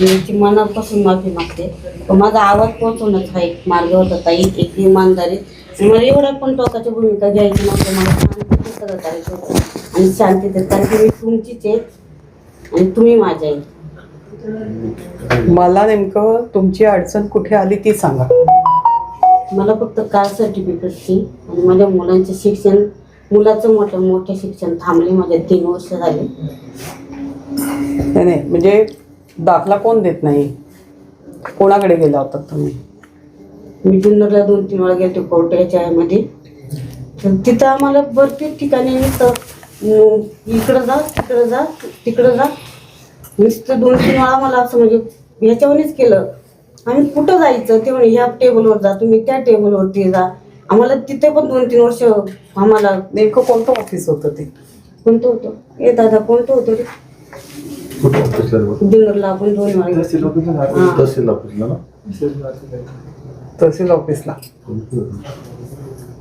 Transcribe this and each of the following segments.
मी ती मनापासून माफी मागते. माझा आवाज पोहोचवण्याचा हा एक मार्ग होता. ताई एक इमानदारी. आणि मला एवढ्या पण टोकाची भूमिका घ्यायची नव्हतं. मला शांतीचं सगळं करायचं होतं. आणि शांतीचं कारण की मी तुमचीच आहे. आणि तुम्ही माझ्या आहे. मला नेमकं तुमची अडचण कुठे आली ती सांगा. मला फक्त कास्ट सर्टिफिकेटची आणि माझ्या मुलांचे शिक्षण. मुलाचं मोठं मोठे शिक्षण थांबले. माझे तीन वर्ष झाले. नाही. म्हणजे दाखला कोण देत नाही? कोणाकडे गेला होता तुम्ही? मी जुन्नरला दोन तीन वेळा गेले कोर्टाच्या मध्ये तर तिथं आम्हाला भरपूर ठिकाणी नुसतं इकडं जा तिकडं जा तिकडं जा. नुसतं दोन तीन वेळा मला असं म्हणजे ह्याच्यावरच केलं. आम्ही कुठं जायचं? ते म्हणे ह्या टेबलवर जा तुम्ही त्या टेबलवरती जा. आम्हाला तिथे पण दोन तीन वर्ष आम्हाला नेमकं कोणतं ऑफिस होतं ते? कोणतं होतं? ए दादा कोणतं होतं रे? दोन वेळा गेलो. हां. तहसील ऑफिसला ना? तहसील ऑफिसला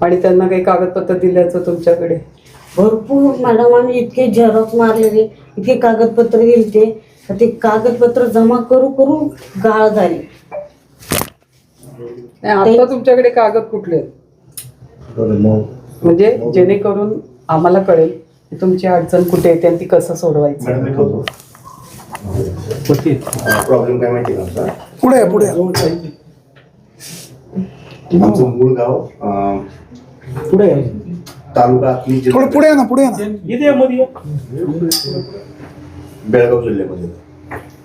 आणि त्यांना काही कागदपत्र दिल्याचं तुमच्याकडे? भरपूर मॅडम आम्ही इतके झेरॉक्स मारलेले. इतके कागदपत्र दिलते. तर ते कागदपत्र जमा करू करू गाळ झाली. नाही, आता तुमच्याकडे कागद कुठले? आहेत? बरं, मग. म्हणजे जेणेकरून आम्हाला कळेल की तुमची अडचण कुठे येते आणि ती कसं सोडवायचं. मॅडम प्रॉब्लेम काय माहिती आहे का पुढे पुढे. आमचं मूळ गाव अं, तालुका थोडं जिल्हा पुढे आहे ना पुढे आहे ना. बेळगाव जिल्ह्यामध्ये.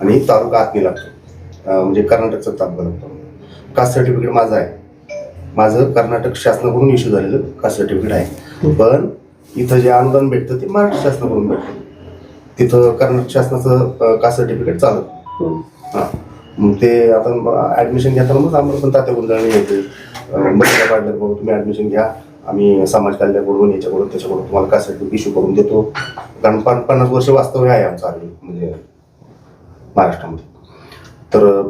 आणि तालुका आतनी लागतो अं, म्हणजे कर्नाटकचा तालुका लागतो कास्ट सर्टिफिकेट माझं आहे. माझं कर्नाटक शासनाकडून इश्यू झालेलं कास्ट सर्टिफिकेट आहे. पण इथं जे अनुदान भेटतं ते महाराष्ट्र शासनाकडून भेटतं. तिथं कर्नाटक शासनाचं कास्ट सर्टिफिकेट चालत. हां. मग ते आता ॲडमिशन घेताना मग आम्हाला पण तात्या गुंजाळणी येते. महिला पाडल्याकडून तुम्ही ॲडमिशन घ्या. आम्ही समाज कल्याणाकडून याच्याकडून त्याच्याकडून तुम्हाला काय सर्टिफिकेट इश्यू करून देतो. कारण पन पन्नास वर्ष वास्तव्य आहे आमचं आम्ही म्हणजे महाराष्ट्रामध्ये. तर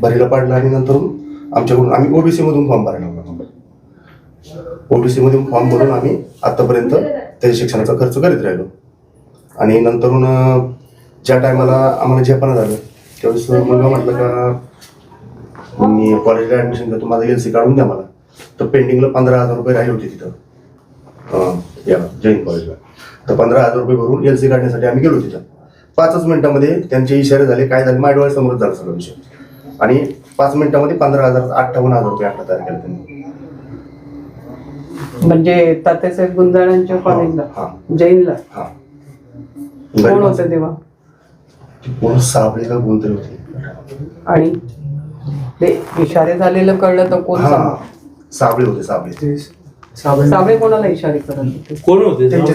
भरीला पाडलं आणि नंतर आमच्याकडून आम्ही ओबीसी मधून फॉर्म भरायला लागलो. ओबीसी मधून फॉर्म भरून आम्ही आतापर्यंत त्याच्या शिक्षणाचा खर्च करीत राहिलो. आणि नंतरून ज्या टायमाला आम्हाला झेपाना झालं त्यावेळेस मुलगा म्हटलं का मी कॉलेजला ऍडमिशन घेतो माझं एल सी काढून द्या मला. तर पेंडिंगला पंधरा हजार रुपये राहिले होते तिथं. या जैन कॉलेजला तर पंधरा हजार रुपये भरून एल सी काढण्यासाठी आम्ही गेलो तिथं. पाचच मिनिटामध्ये त्यांचे इशारे झाले काय झाले? माझ्या डोळ्यासमोरच झाला सगळा विषय. आणि पाच मिनिटामध्ये पंधरा हजार अठ्ठावन्न हजार रुपये आकडा तयार केला त्यांनी. म्हणजे तात्यासाहेब गुंजाळांच्या कॉलेजला जैनला? हा. कोण होतं तेव्हा? कोण? साबळे का कोणतरी होते? आणि? ते इशारे झालेलं कळलं तर कोण हा साबळे होते साबळे. साबळे. कोणाला इशारे करत होते? कोण होते त्यांच्या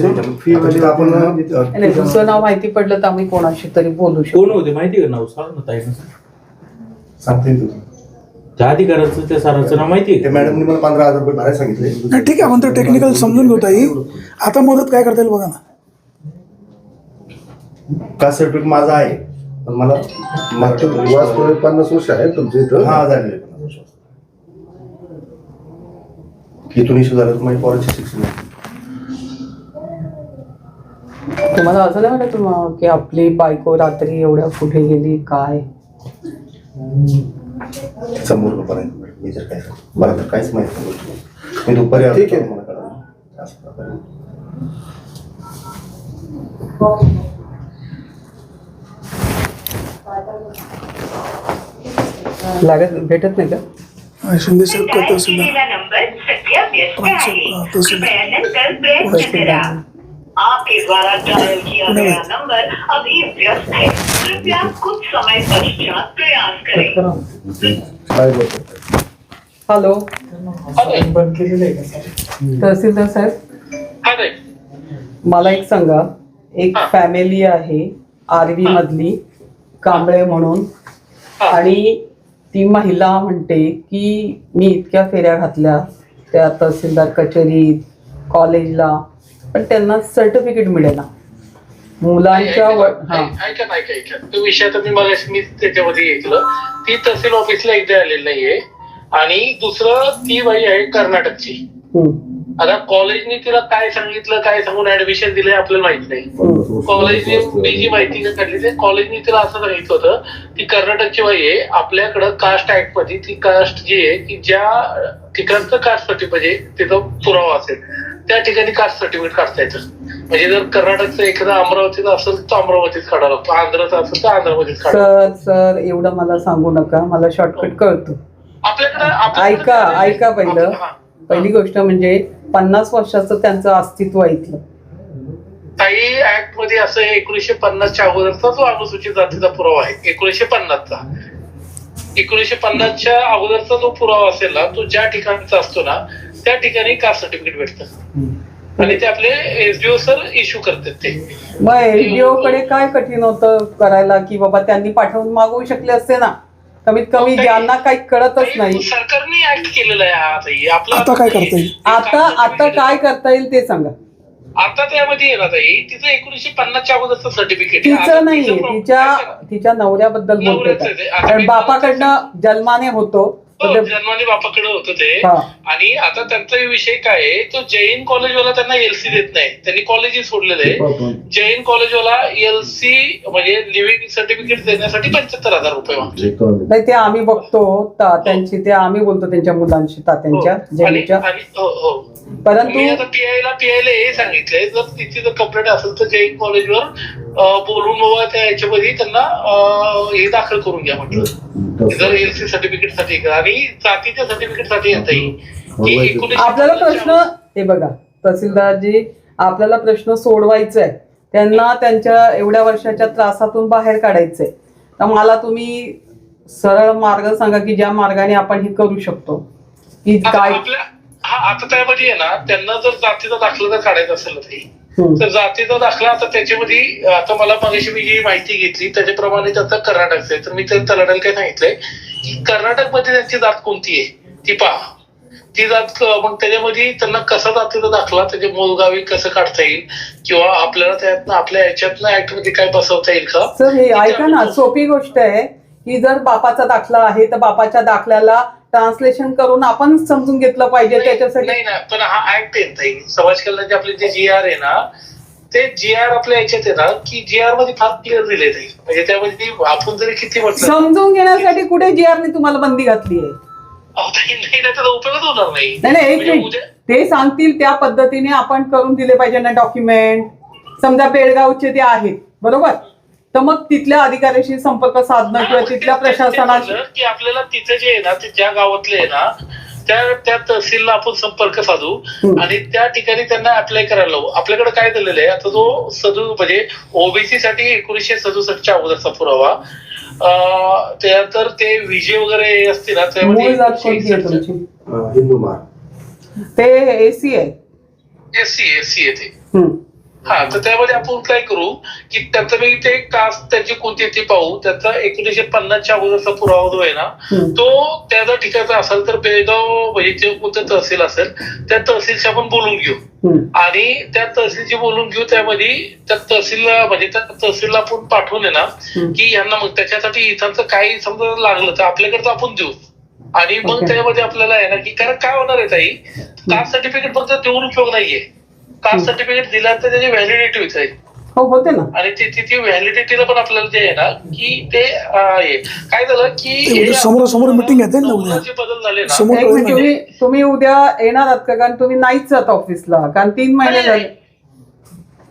नाही दुसरं नाव माहिती पडलं तर आम्ही कोणाशी तरी बोलू शकतो. कोण होते माहिती का नाव? सांग ना ताई. सांगते ना तुझं. त्या अधिकाऱ्याचं त्या सरांचं नाव माहिती आहे त्या मॅडमनी मला पंधरा हजार रुपये भरायला सांगितले. नाही ठीक आहे आपण ते टेक्निकल समजून घेता येईल आता मदत काय करता येईल बघा ना. कास्ट सर्टिफिकेट माझं आहे पण मला वास करून पन्नास वर्ष आहे तुमच्या इथं हा झालेले आहे पन्नास वर्ष. इथून इश्यू झालं तर माझ्या कॉलेजचे शिक्षण आहे. तुम्हाला असं नाही वाटत मग की आपली बायको रात्री एवढ्या कुठे गेली काय तिचा मूर्खपणा आहे. मी तर काय सांगू? मला तर काहीच माहीत नाही गोष्टी. मी दुपारी आलो ठीक आहे. मला कळालं. असं प्रकारे. लागत भेटत नाही का? शिंदे तहसीलदार आपके द्वारा डायल किया गया नंबर अभी व्यस्त है कृपया कुछ समय पश्चात प्रयास करें. हॅलो. तहसीलदार साहेब. मला एक सांगा. एक फॅमिली आहे आरवी मधली कांबळे म्हणून. आणि ती महिला म्हणते की मी इतक्या फेऱ्या घातल्या त्या तहसीलदार कचेरीत कॉलेजला पण त्यांना सर्टिफिकेट मिळेना. मुलांच्या हां. ऐका ना ऐका ऐका तो विषय आता मी मला मी त्याच्यामध्ये ऐकलं. ती तहसील ऑफिसला एकदा आलेली नाहीये. आणि दुसरं ती बाई आहे कर्नाटकची. आता कॉलेजने तिला काय सांगितलं काय सांगून ऍडमिशन दिलंय आपल्याला माहीत नाही. कॉलेजने मी जी. माहिती काढली ते कॉलेजने तिला असं सांगितलं होतं की कर्नाटकची बाई आहे आपल्याकडं कास्ट ऍक्टमध्ये ती कास्ट जी आहे की ज्या ठिकाणचं कास्ट सर्टिफिकेट म्हणजे तिथं पुरावा असेल. त्या ठिकाणी कास्ट सर्टिफिकेट काढता येतं. म्हणजे जर कर्नाटकचं एखादा अमरावतीचं असेल तर अमरावतीत काढावं लागतो. आंध्रचं असेल तर आंध्रमध्येच काढावं सर सर एवढं मला सांगू नका. मला शॉर्टकट कळतं. आपल्याकडे ऐका ऐका पहिलं. पहिली गोष्ट म्हणजे पन्नास वर्षाचं त्यांचं अस्तित्व इथलं. काही ऍक्टमध्ये असं एकोणीशे पन्नासच्या अगोदरचा जो अनुसूचित जातीचा पुरावा आहे. एकोणीशे पन्नासचा. एकोणीशे पन्नासच्या अगोदरचा जो पुरावा असेल ना तो ज्या ठिकाणचा असतो ना त्या ठिकाणी कास्ट सर्टिफिकेट भेटतं. आणि ते आपले एसडीओ सर इश्यू करतात ते. मग एलडीओ कडे काय कठीण होतं करायला की बाबा त्यांनी पाठवून मागवू शकले असते ना? कमीत कमी ज्यांना काही कळतच नाही. सरकारने ऍक्ट केलेला आहे आता काय करता येईल? आता आता काय करता येईल ते सांगा. आता त्यामध्ये आहे तिचं एकोणीशे पन्नासच्या अगोदरचं सर्टिफिकेट तिचं नाहीये तिच्या तिच्या नवऱ्याबद्दल बोलते कारण बापाकडनं जन्माने होतो. जन्माने बापाकडे होतं ते हा. आणि आता त्यांचा विषय काय आहे तो जैन कॉलेजवाला त्यांना एलसी देत नाही त्यांनी कॉलेजही सोडलेलं आहे आपण जैन कॉलेजवाला एलसी म्हणजे लिव्हिंग सर्टिफिकेट देण्यासाठी पंच्याहत्तर हजार रुपये. नाही ते आम्ही बघतो ता- त्यांची ते आम्ही बोलतो त्यांच्या मुलांशी तात्यांच्या हो. हो हो परंतु मी आता पीआय ला पीआय ला हे सांगितलंय जर तिची जर कंप्लेंट असेल तर जैन कॉलेजवर बोलून बाबा त्या याच्यामध्ये त्यांना हे दाखल करून घ्या म्हटलं. जर एलसी सर्टिफिकेटसाठी आणि जातीच्या सर्टिफिकेटसाठी येता येईल की एकोणीसशे आपल्याला प्रश्न हे बघा तहसीलदारजी आपल्याला प्रश्न सोडवायचा आहे त्यांना त्यांच्या एवढ्या वर्षाच्या त्रासातून बाहेर काढायचंय तर मला तुम्ही सरळ मार्ग सांगा की ज्या मार्गाने आपण हे करू शकतो. की आता काय हा आता त्यामध्ये आहे ना त्यांना जर जातीचा दाखला जर काढायचा असेल. तर जातीचा दाखला आता त्याच्यामध्ये आता मला मगाशी मी जी माहिती घेतली त्याच्याप्रमाणे त्याचा कर्नाटकचा आहे. तर मी त्या तलाट्याला काय सांगितलंय. की कर्नाटकमध्ये त्यांची जात कोणती आहे? ती पहा. ती जात मग त्याच्यामध्ये त्यांना कसा जातीचा दाखला त्याचे मोलगावी कसं काढता येईल? किंवा आपल्याला त्यातनं आपल्या याच्यातनं ऍक्टमध्ये काय बसवता येईल का? सर हे ऐका ना सोपी गोष्ट आहे की जर बापाचा दाखला आहे तर बापाच्या दाखल्याला ट्रान्सलेशन करून आपण समजून घेतलं पाहिजे नाही त्याच्यासाठी. नाही ना पण हा ऍक्ट आहे ताई. समाज कल्याणचे आपले जे जी आर आहे ना ते जी आर आपल्या याच्यात आहे ना की जी आरमध्ये फार क्लिअर दिले ताई. म्हणजे त्यामध्ये आपण जरी किती म्हटलं समजून घेण्यासाठी कुठे जी ने तुम्हाला बंदी घातली आहे? अहो, ताई, नाही ना त्याचा उपयोगच होणार नाही. नाही नाही एक म्हणजे मिनिट. उद्या- ते सांगतील त्या पद्धतीने आपण करून दिले पाहिजे ना डॉक्युमेंट समजा बेळगावचे ते आहेत बरोबर? तर मग तिथल्या अधिकाऱ्याशी संपर्क साधणं किंवा हा, तिथल्या ते- ते- ते प्रशासनाशी की आपल्याला तिथे जे आहे ना ते ज्या गावातले आहे ना त्या त्या तहसीलला आपण संपर्क साधू. आणि त्या ठिकाणी त्यांना अप्लाय करायला लावू. आपल्याकडे काय झालेलं आहे आता जो सदू म्हणजे ओबीसी साठी एकोणीशे सदुसष्टच्या अगोदरचा पुरावा. तर ते विजे वगैरे असते ना आहे मार ते एसी आहे. एससी एससी येते हम्म. हा तर त्यामध्ये आपण काय करू की त्याचं मी ते कास्ट त्याची कोणती ती पाहू त्याचा एकोणीशे पन्नासच्या अगोदरचा पुरावा जो आहे ना. तो त्या जर ठिकाणचा असेल तर बेळगाव म्हणजे जे कोणतं तहसील असेल त्या तहसीलशी आपण बोलून घेऊ. आणि त्या तहसीलची बोलून घेऊ त्यामध्ये त्या तहसीलला म्हणजे त्या तहसीलला आपण पाठवून आहे ना. की यांना मग त्याच्यासाठी इथांचं काही समजा लागलं तर आपल्याकडचं आपण देऊ आणि मग. त्यामध्ये आपल्याला आहे ना की कारण काय होणार आहे ताई कास्ट सर्टिफिकेट फक्त देऊन उपयोग नाहीये कास्ट सर्टिफिकेट दिल्यानंतर त्याची व्हॅलिडिटी आहे हो होते ना. आणि ती ती- ती व्हॅलिडिटीला पण आपल्याला जे आहे ना की ते हे. काय झालं की ते उद्या हे समोरासमोर meeting घेते ना उद्या. जे बदल झाले ना. समोर एक मिनिट कळलं तुम्ही तुम्ही उद्या येणार आहात का? कारण तुम्ही नाहीच जात ऑफिसला कारण तीन महिने झाले.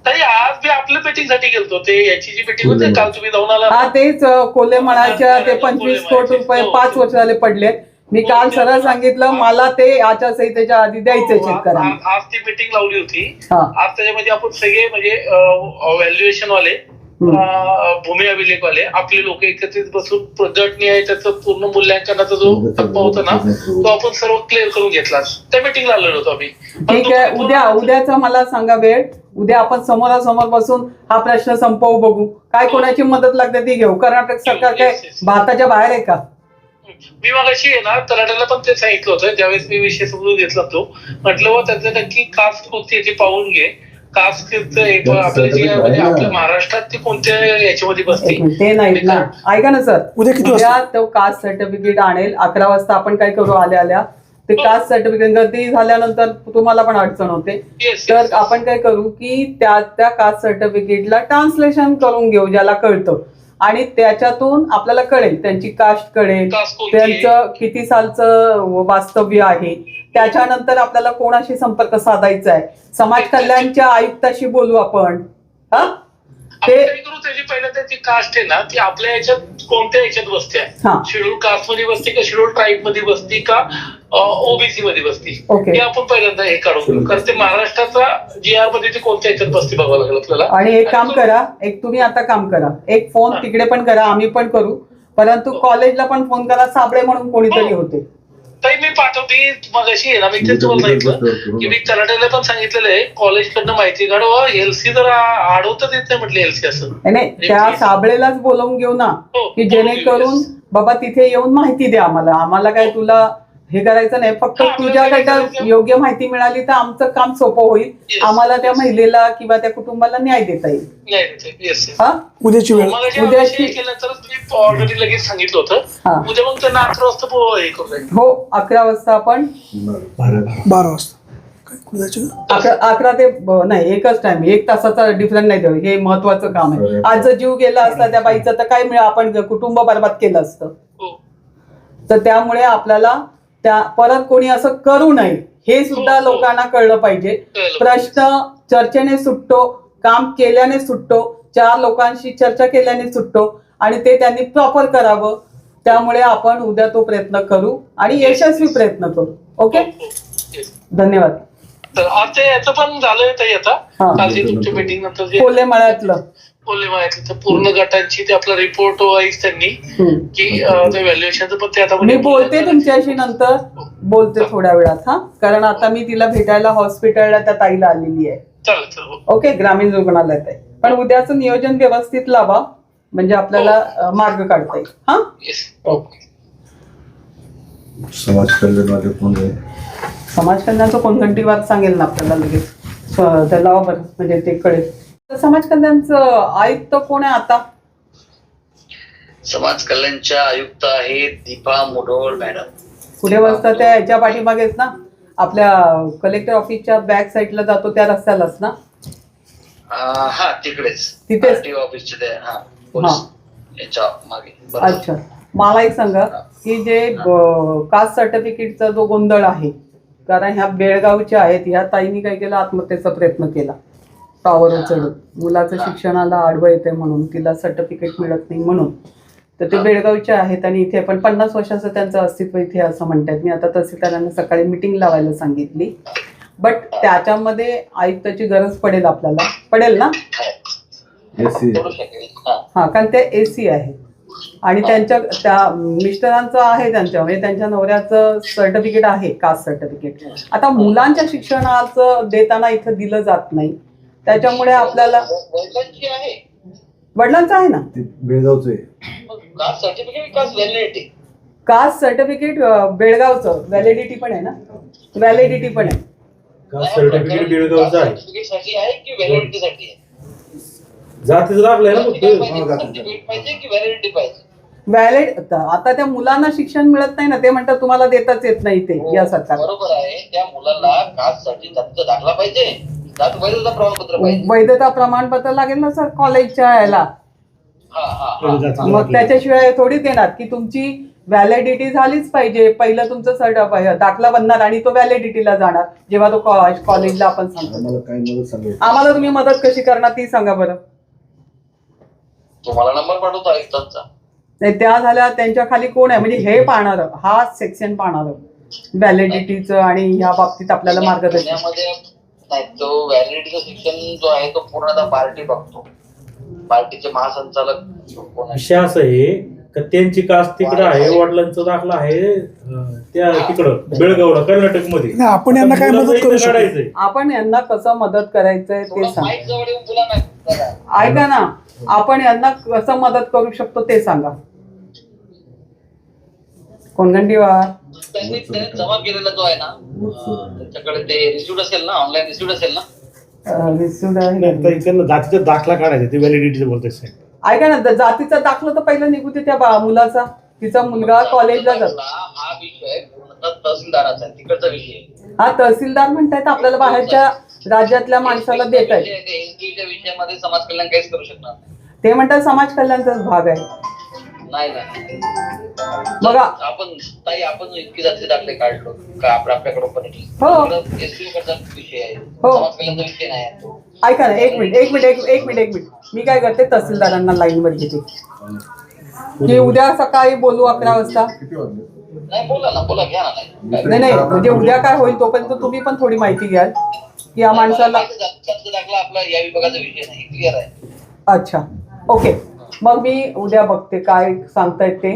ताई आज मी आपल्या मीटिंगसाठी गेलतो. ते याची जी मीटिंग होती काल तुम्ही जाऊन आला हा तेच अ, कोल्हे म्हणायच्या ते पंचवीस कोटी रुपये पाच वर्ष झाले पडले मी काल सरळ सांगितलं मला ते आचारसंहितेच्या आधी द्यायचे हो, शेतकऱ्यांना. आज आज ती मीटिंग लावली होती. हा. आज त्याच्यामध्ये आपण सगळे म्हणजे व्हॅल्युएशन वाले. अं, भूमी अभिलेख वाले आपले लोक एकत्रित बसून गटनी आहे त्याचं पूर्ण मूल्यांकनाचा जो टप्पा होता ना तो आपण सर्व क्लिअर करून घेतला. त्या मीटिंगला आलेलो होतो आम्ही. ठीक आहे उद्या उद्याचा मला सांगा वेळ. उद्या आपण समोरासमोर बसून हा प्रश्न संपवू बघू. काय कोणाची मदत लागते ती घेऊ. कर्नाटक सरकार काय. भारताच्या बाहेर आहे का? मी मगाशी आहे ना तलाट्याला पण ते सांगितलं होतं. ज्यावेळेस मी विषय समजून घेतला तो म्हटलं व त्याचं नक्की कास्ट कोणती आहे ती पाहून घे. कास्ट एक आपल्या जी आहे, म्हणजे आपल्या महाराष्ट्रात ती कोणत्या याच्यामध्ये बसते ते नाहीत ना. ऐका ना सर. उद्या किती वाजता? उद्या तो कास्ट सर्टिफिकेट आणेल. अकरा वाजता आपण काय करू आल्या आल्या? ते कास्ट सर्टिफिकेट गर्दी झाल्यानंतर तुम्हाला पण अडचण होते. Yes, तर yes. आपण काय करू की त्या त्या कास्ट सर्टिफिकेटला ट्रान्सलेशन करून घेऊ ज्याला कळतं. आणि त्याच्यातून आपल्याला कळेल त्यांची कास्ट कळेल? त्यांचं किती सालचं वास्तव्य आहे. त्याच्यानंतर आपल्याला कोणाशी संपर्क साधायचा आहे? समाज कल्याणच्या आयुक्ताशी बोलू आपण. हा? ते कास्ट आहे ना ती आपल्या याच्यात कोणत्या याच्यात बसते हा. शेड्यूल कास्टमध्ये बसते का शेड्यूल ट्राईबमध्ये बसती का ओबीसी मध्ये बसती. हे आपण पहिल्यांदा हे काढून घेऊ कारण ते महाराष्ट्राचा जी आरमध्ये ती कोणत्या याच्यात बसते बघावं लागेल आपल्याला आणि एक काम करा एक तुम्ही आता काम करा एक फोन हा. तिकडे पण करा आम्ही पण करू परंतु कॉलेजला पण फोन करा साबळे म्हणून कोणीतरी हो. होते ताई मी पाठवते. मगाशी आहे ना मी तेच तुम्हाला सांगितलं. की मी तलाट्याला पण सांगितलेलं आहे कॉलेजकडनं माहिती काढवा एलसी जर अडवता येत नाही म्हटलं एलसी असं. नाही, त्या साबळेलाच बोलवून घेऊ ना हो, की बोलवून जेणेकरून. बाबा तिथे येऊन माहिती द्या आम्हाला. आम्हाला काय तुला हे करायचं नाही. फक्त हा, आपल्याला तुझ्याकडे काय करायचं? योग्य माहिती मिळाली तर आमचं काम सोपं होईल. आम्हाला त्या महिलेला किंवा त्या कुटुंबाला न्याय देता येईल. नाही येस हा? उद्याची वेळ. उद्याची- ऑलरेडी लगेच सांगितलं हा. होतं उद्या मग त्यांना अकरा वाजता हे करू हो अकरा वाजता आपण बारा. वाजता? अकरा अकरा ते नाही एकच टाइम एक तासाचा डिफरन्स नाही देऊ हे महत्वाचं काम आहे. आज जर जीव गेला असता त्या बाईचं तर काय मिळा आपण कुटुंब बरबाद केलं असतं. हो. तर त्यामुळे आपल्याला त्या परत कोणी असं करू नये हे सुद्धा हो, हो. लोकांना कळलं पाहिजे. प्रश्न चर्चेने सुटतो काम केल्याने सुटतो चार लोकांशी चर्चा केल्याने सुटतो आणि ते त्यांनी प्रॉपर करावं. त्यामुळे आपण उद्या तो प्रयत्न करू आणि यशस्वी प्रयत्न करू. ओके. धन्यवाद. तर आता याचं पण झालंय ताई आता. हा. कालची तुमच्या मीटिंग नंतर कोल्हे मळ्यातलं. बोलले माहिती तर पूर्ण गटांची ते आपला रिपोर्ट वाईज त्यांनी. की व्हॅल्युएशनचं पण ते आता मी बोलते तुमच्याशी नंतर. बोलते थोड्या वेळात हा. कारण आता मी तिला भेटायला हॉस्पिटलला त्या ताईला आलेली आहे. ओके ग्रामीण रुग्णालयात आहे. पण उद्याचं नियोजन व्यवस्थित लावा. म्हणजे आपल्याला अ, मार्ग काढता येईल. हा? ओके. समाज कल्याणवाले आहे? समाज कल्याणचं कोणकंटीवाद सांगेल ना आपल्याला लगेच? लावा बरं. म्हणजे ते कळेल. समाज कल्याणचं आयुक्त कोण आहे आता? समाज कल्याणच्या आयुक्त आहेत दीपा मुढोळ मॅडम. पुढे वाजता त्या? याच्या पाठीमागेच ना? आपल्या कलेक्टर ऑफिसच्या बॅक साईडला जातो त्या रस्त्यालाच ना? अं, हा तिकडेच. तिथेच? RTO ते हा पोलीस याच्या मागे बरोबर. अच्छा. मला एक सांगा की जे कास्ट सर्टिफिकेटचा जो गोंधळ आहे कारण ह्या बेळगावच्या आहेत ह्या ताईंनी काय केलं? आत्महत्येचा प्रयत्न केला. टॉवर चढून मुलाचं शिक्षणाला आडवं येते म्हणून तिला सर्टिफिकेट मिळत नाही म्हणून. तर ते बेळगावच्या आहेत आणि इथे पण पन्नास वर्षाचं त्यांचं अस्तित्व इथे असं म्हणतात. मी आता तहसीलदारांना सकाळी मिटिंग लावायला सांगितली. बट त्याच्यामध्ये आयुक्ताची गरज पडेल आपल्याला. पडेल ना? एसी हा. हा कारण ते ए सी आहे. आणि त्यांच्या त्या मिस्टरांचं आहे त्यांच्या म्हणजे त्यांच्या नवऱ्याचं सर्टिफिकेट आहे कास्ट सर्टिफिकेट आता मुलांच्या शिक्षणाचं देताना इथं दिलं जात नाही. त्याच्यामुळे आपल्याला वडिलांची आहे. वडिलांचं आहे ना? ते बेळगावचं आहे. मग caste certificate caste validity caste certificate बेळगावचं. Validity पण आहे ना? व्हॅलिडिटी पण आहे. सर्टिफिकेट बेळगावचं आहे. सर्टिफिकेटसाठी आहे की व्हॅलिडिटी साठी आहे? जातीचं दाखलं आहे ना तुम्हाला काय फक्त पाहिजे? सर्टिफिकेट पाहिजे की व्हॅलिडिटी पाहिजे? व्हॅलिड आता त्या मुलांना शिक्षण मिळत नाही ना ते म्हणतात तुम्हाला देताच येत नाही ते या सरकार बरोबर आहे. त्या मुलाला कास्टसाठी जातीचा दाखला पाहिजे. वैधता प्रमाणपत्र पाहिजे. वैधता प्रमाणपत्र लागेल ना सर? कॉलेजच्या याला. हा मग त्याच्याशिवाय थोडीच येणार की तुमची व्हॅलिडिटी झालीच पाहिजे. पहिलं तुमचं सर्ट दाखला बनणार आणि तो व्हॅलिडिटीला जाणार. जेव्हा तो कॉ- कॉलेजला आपण सांगतो. आम्हाला तुम्ही मदत कशी करणार ती सांगा बरं. तुम्हाला नंबर पाठवतो आयुक्तांचा. नाही त्या झाल्या त्यांच्या खाली कोण आहे? म्हणजे हे पाहणार हा सेक्शन पाहणार. व्हॅलिडिटीचं आणि ह्या बाबतीत आपल्याला मार्गदर्शन. नाही तो व्हॅलिडिटीचा सेक्शन जो आहे तो पूर्णतः पार्टी बघतो. पार्टीचे महासंचालक कोण आहे विषय असं आहे का त्यांची कास्ट तिकडं आहे वडिलांचा दाखला आहे अं, त्या तिकडं बेळगावला कर्नाटकमध्ये नाही, आपण यांना काय मदत करू शकतो? काढायचंय. आपण यांना कसं मदत करायचंय ते थोडं सांगा. माईक जवळ येऊन बोला ना. जरा. ऐका ना आपण यांना कसं मदत करू शकतो ते सांगा. कोणगंडीवार. त्यांनी त्याने जमा केलेला जो आहे ना अं, त्यांच्याकडे ते रिसिव्ह असेल ना ऑनलाईन रिसिव्ह असेल ना? आहे. जातीचा दाखला काढायचा ते व्हॅलिडिटीचं बोलतोय साहेब. ऐका ना द- जातीचा दाखला तर पहिला निघू दे त्या बा- मुलाचा. तिचा मुलगा कॉलेजला जातो. हा विषय पूर्णतः त- तहसीलदाराचा आहे तिकडचा विषय आहे. हा तहसीलदार म्हणतायत आपल्याला बाहेरच्या राज्यातल्या माणसाला देत आहेत एसटीच्या विषयामध्ये समाज कल्याण काहीच करू शकणार नाही. ते म्हणतात समाज कल्याणचाच भाग आहे. नाही नाही. बघा. आपण ताई आपण इतकी जाती दाखले काढलो. का आपल्या आपल्याकडे पण हो. कडचा विषय आहे. हो. समाज कल्याणचा विषय नाही आहे तो. ऐका ना एक मिनिट एक मिनिट एक एक मिनिट एक मिनिट. मी काय करते तहसीलदारांना लाईनवर घेते. की उद्या सकाळी बोलू अकरा वाजता? किती वाजले नाही बोला ना बोला घ्या ना नाही नाही नाही म्हणजे उद्या काय होईल तोपर्यंत तुम्ही पण थोडी माहिती घ्याल. की या माणसाला जातीचा दाखला आपला या विभागाचा विषय नाही क्लिअर आहे. अच्छा ओके. मग मी उद्या बघते काय सांगतायत ते.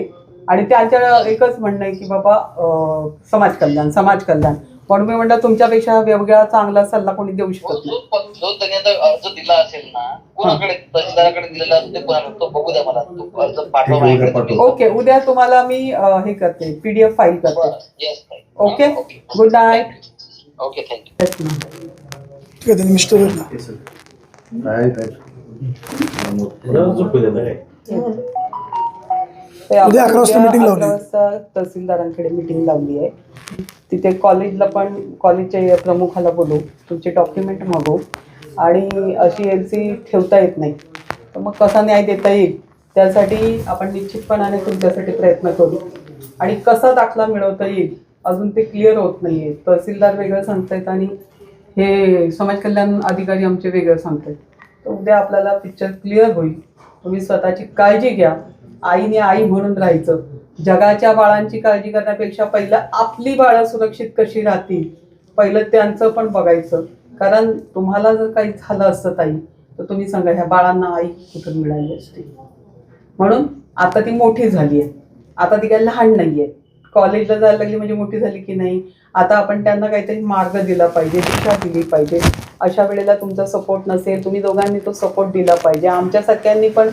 आणि त्यांच्या एकच म्हणणं आहे की बाबा समाज कल्याण समाज कल्याण. म्हणून मी म्हणलं तुमच्यापेक्षा वेगळा चांगला सल्ला कोणी देऊ शकत नाही. जो त्यांनी आता अर्ज दिला असेल ना कोणाकडे तहसीलदाराकडे दिलेला असेल ते बघू द्या मला. तो अर्ज पाठवा. ओके उद्या तुम्हाला मी हे करते पीडीएफ फाईल करते. Okay? Good night okay thank you ठीक आहे त्यांनी मिस्टर उद्या अकरा वाजता उद्या meeting लावली. अकरा वाजता तहसीलदारांकडे मीटिंग लावली आहे. तिथे कॉलेजला पण कॉलेजच्या प्रमुखाला बोलवू तुमचे डॉक्युमेंट मागवू आणि अशी एल सी ठेवता येत नाही. तर मग कसा न्याय देता येईल? त्यासाठी आपण निश्चितपणाने तुमच्यासाठी प्रयत्न करू. आणि कसा दाखला मिळवता येईल? अजून ते क्लिअर होत नाही आहे तहसीलदार वेगळं सांगतायत आणि हे समाज कल्याण अधिकारी आमचे वेगळं सांगतायत. तर उद्या आपल्याला पिक्चर क्लिअर होईल. तुम्ही स्वतःची काळजी घ्या. आईने आई म्हणून राहायचं. जगाच्या बाळांची काळजी करण्यापेक्षा पहिलं आपली बाळं सुरक्षित कशी राहतील? पहिलं त्यांचं पण बघायचं. कारण तुम्हाला जर काही झालं असतं ताई तर तुम्ही सांगा ह्या बाळांना आई कुठून मिळाली असते? म्हणून आता ती मोठी झाली आहे. आता ती काही लहान नाही आहे कॉलेजला जायला लागली म्हणजे मोठी झाली की नाही? आता आपण त्यांना काहीतरी मार्ग दिला पाहिजे दिशा दिली पाहिजे. अशा वेळेला तुमचा सपोर्ट नसेल तुम्ही दोघांनी तो सपोर्ट दिला पाहिजे. आमच्या सगळ्यांनी पण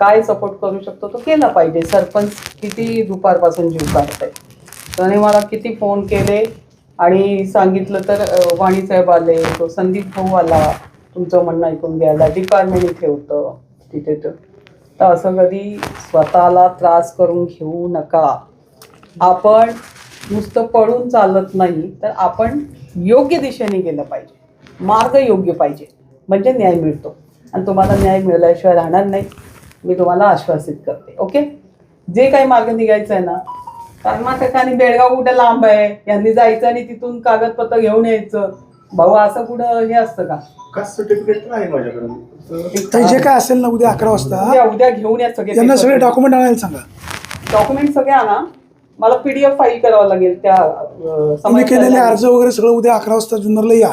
काय सपोर्ट करू शकतो तो केला पाहिजे. सरपंच किती दुपारपासून जीव काढत आहे त्याने मला किती फोन केले आणि सांगितलं तर वाणीसाहेब आले तो संदीप भाऊ आला तुमचं म्हणणं ऐकून घ्यायला. डिपार्टमेंट इथे होतं तिथे तर. तर असं कधी स्वतःला त्रास करून घेऊ नका. आपण नुसतं पळून चालत नाही तर आपण योग्य दिशेने गेलं पाहिजे. मार्ग योग्य पाहिजे म्हणजे न्याय मिळतो. आणि तुम्हाला न्याय मिळाल्याशिवाय राहणार नाही. मी तुम्हाला आश्वासित करते ओके? जे काही मार्ग निघायचं आहे ना कर्नाटकाने बेळगाव कुठे लांब आहे? यांनी जायचं आणि तिथून कागदपत्र घेऊन यायचं. भाऊ असं कुठं हे असतं का? कास्ट सर्टिफिकेट माझ्याकडे? जे काय असेल ना उद्या अकरा वाजता उद्या घेऊन या सगळे यांना सगळे डॉक्युमेंट आणायला सांगा. डॉक्युमेंट सगळे आणा. मला पीडीएफ फाईल करावं लागेल त्या अं, तुम्ही समाज केलेले कल्याण- अर्ज वगैरे सगळं उद्या अकरा वाजता जुन्नरला या.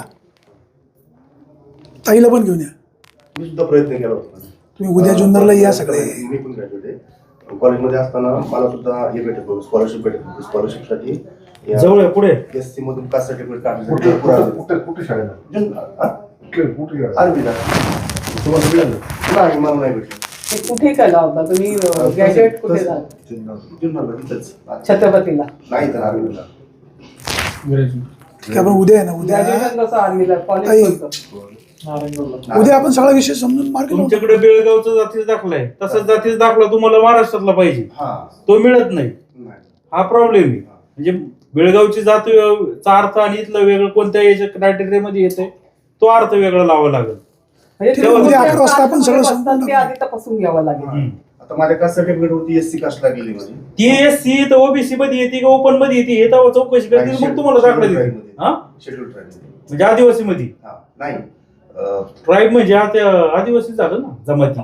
ताईला पण घेऊन या. मी सुद्धा प्रयत्न केला होता. तुम्ही उद्या जुन्नरला या सगळे. मी पण ग्रॅज्युएट आहे. कॉलेजमध्ये असताना मला सुद्धा हे भेटत होतं स्कॉलरशिप भेटत होती स्कॉलरशिपसाठी जवळ आहे, पुढे? एस सी मधून कास्ट सर्टिफिकेट काढण्यासाठी कुठे कुठे कुठे शाळेला? हा? कुठे कुठे तुम्हाला मिळालं? नाही मला नाही भेटलं. ते कुठे केला होता? तुम्ही ग्रॅज्युएट कुठे झाला? जुन्नर. जुन्नरला तिथंच छत्रपतीला. नाही तर ठीक आहे आपण उद्या आहे ना उद्या ग्रॅज्युएशन कसं आर्मीला? ताई. कॉलेज कसं उद्या आपण सगळा विषय समजून. तुमच्याकडे बेळगावचा जातीचा दाखला आहे. तसाच जातीचा दाखला तुम्हाला महाराष्ट्रातला पाहिजे. हा. तो मिळत नाही. नाही. हा प्रॉब्लेम आहे. म्हणजे बेळगावची जात चा अर्थ आणि इथलं वेगळं कोणत्या याच्या क्रायटेरियामध्ये येते तो अर्थ वेगळा लावा लागेल. म्हणजे ठीक आहे, तुमच्या उद्या अकरा वाजता आपण सगळं कास्टमध्ये संपूर्ण बसतात ते आधी तपासून घ्यावं लागेल. हम्म. आता माझ्या कास्ट सर्टिफिकेट होती एस सी कास्टला गेली माझी. ती एस सी तर ओबीसी मध्ये येते का ओपनमध्ये येते हे तेव्हा चौकशी करतील मग तुम्हाला दाखला देतील हा? शेड्यूल ट्राईब म्हणजे आदिवासी मध्ये हा नाही अं, ट्राईब म्हणजे आता आदिवासी झालं ना जमाती.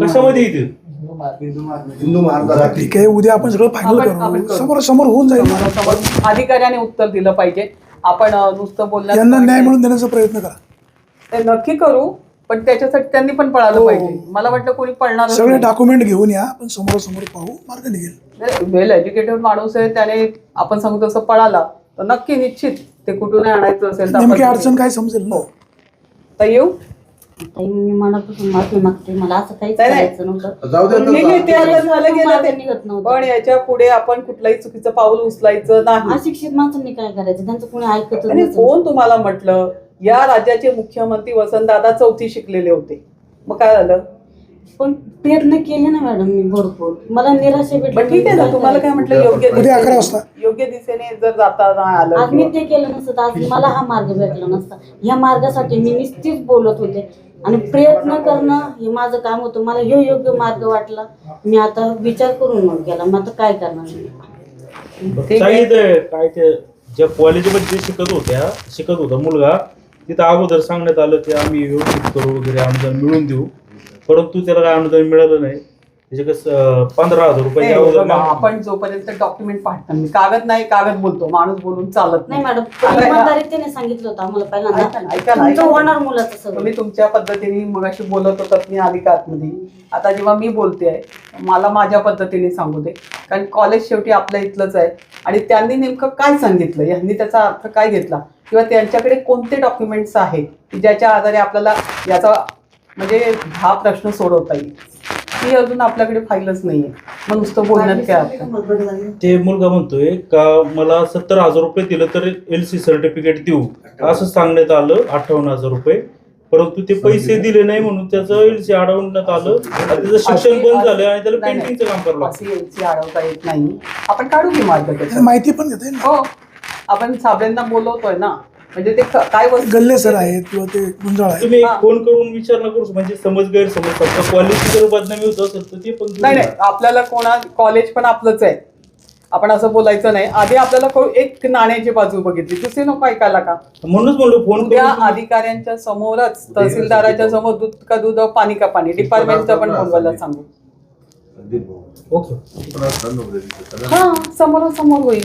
कशामध्ये येते हिंदू महाराष्ट्र ठीक आहे उद्या आपण सगळं आपण- आपण फायनल करू. करू. समोर समोर होऊन जाईल. अधिकाऱ्याने उत्तर दिलं पाहिजे. आपण अं, नुसतं बोलण्यात यांना न्याय मिळून देण्याचा प्रयत्न करा. ते नक्की करू पण त्याच्यासाठी त्यांनी पण पळालं हो. पाहिजे. मला वाटलं कोणी पळणार सगळे डॉक्युमेंट घेऊन या आपण समोरासमोर पाहू मार्ग निघेल. वेल एज्युकेटेड माणूस आहे त्याने आपण सांगू तसं पळाला तर नक्की निश्चित ते कुठून आणायचं असेल तर नेमकी आपण- अडचण काय समजेल ना? तर येऊ? ताई, मी मनापासून माफी मागते. मला असं काहीच नाही, नाही. करायचं नव्हतं. जाऊ दे आता. झालं गेलं मार्ग ते. निघत नव्हतं. पण याच्यापुढे आपण कुठलंही चुकीचं पाऊल उचलायचं नाही. अशिक्षित माणसांनी काय करायचं? त्यांचं कोणी ऐकतच आणि. कोण तुम्हाला म्हटलं? या राज्याचे मुख्यमंत्री वसंतदादा चौथी शिकलेले होते. मग काय झालं? पण प्रयत्न केले ना मॅडम मी भरपूर. मला निराशा भेटली. पण ठीक आहे ना. तुम्हाला काय म्हटलं? योग्य उद्या अकरा दिशेने- वाजता. योग्य दिशेने जर जाता नाही आलं आज मी किंवा- ते केलं नसतं. तर आज मला हा मार्ग भेटला नसता. ह्या मार्गासाठी मी नुसतीच बोलत होते. आणि प्रयत्न करणं हे माझं काम होतं. मला हे योग्य मार्ग वाटला. मी आता विचार करून मग गेला. मग आता काय करणार मी? ठीक आहे. काही ते काय ते ज्या कॉलेजमध्ये जे शिकत होत्या शिकत होता मुलगा तिथं अगोदर सांगण्यात आलं की आम्ही व्यवस्थित करू वगैरे अनुदान मिळवून देऊ. परंतु त्याला काय अनुदान मिळालं नाही. त्याचे कसं पंधरा हजार रुपये नाही, अगोदर बघा, मागून- आपण जोपर्यंत डॉक्युमेंट पाहतो मी कागद नाही कागद बोलतो माणूस बोलून चालत नाही मॅडम त्याने सांगितलं होतं आम्हाला ऐका ना, पहिल्यांदा ऐका ना, तुमचं ऐका ना. होणार मुलाचं सगळं. तुम्ही तुमच्या पद्धतीने मगाशी बोलत होतात मी आली का आतमध्ये? आता जेव्हा मी बोलते आहे मला माझ्या पद्धतीने सांगू दे. कारण कॉलेज शेवटी आपल्या इथलंच आहे. आणि त्यांनी नेमकं काय सांगितलं? यांनी त्याचा अर्थ काय घेतला? किंवा त्यांच्याकडे कोणते डॉक्युमेंट्स आहेत की ज्याच्या आधारे आपल्याला याचा म्हणजे हा प्रश्न सोडवता येईल. ती अजून आपल्याकडे फाईलच नाहीये. मग नुसतं बोलण्यात काय अर्थ? ते मुलगा म्हणतोय का मला सत्तर हजार रुपये दिलं तर एल सी सर्टिफिकेट देऊ? असं सांगण्यात आलं अठ्ठावन्न हजार रुपये. परंतु ते पैसे दिले नाही म्हणून त्याचं एल सी अडवण्यात आलं. आणि त्याचं शिक्षण बंद झालं आणि त्याला. पेंटिंगचं काम करावं अशी यांची अडवता येत नाही. आपण काढू की मार्ग माहिती पण घेता येईल ना. हो. आपण साबळेंना बोलवतोय ना. म्हणजे ते क- काय वस्तू गल्ले सर आहेत किंवा ते गुंजाळ आहेत. तुम्ही हा. फोन करून विचारणा करू शकता. म्हणजे समज गैरसमज फक्त क्वालिटी जर बदनामी होत असेल तर ते पण नाही नाही. करा. आपल्याला कोणा कॉलेज पण आपलंच आहे. आपण असं बोलायचं नाही. आधी आपल्याला को- एक नाण्याची बाजू बघितली. दुसरी नको ऐकायला का? म्हणूनच म्हणलो फोन उद्या करून अधिकाऱ्यांच्या समोरच तहसीलदाराच्या समोर दूध का दूध पाणी का पाणी? डिपार्टमेंटचं पण बोलवायला सांगू. ओके. ना. हा समोरासमोर होईल.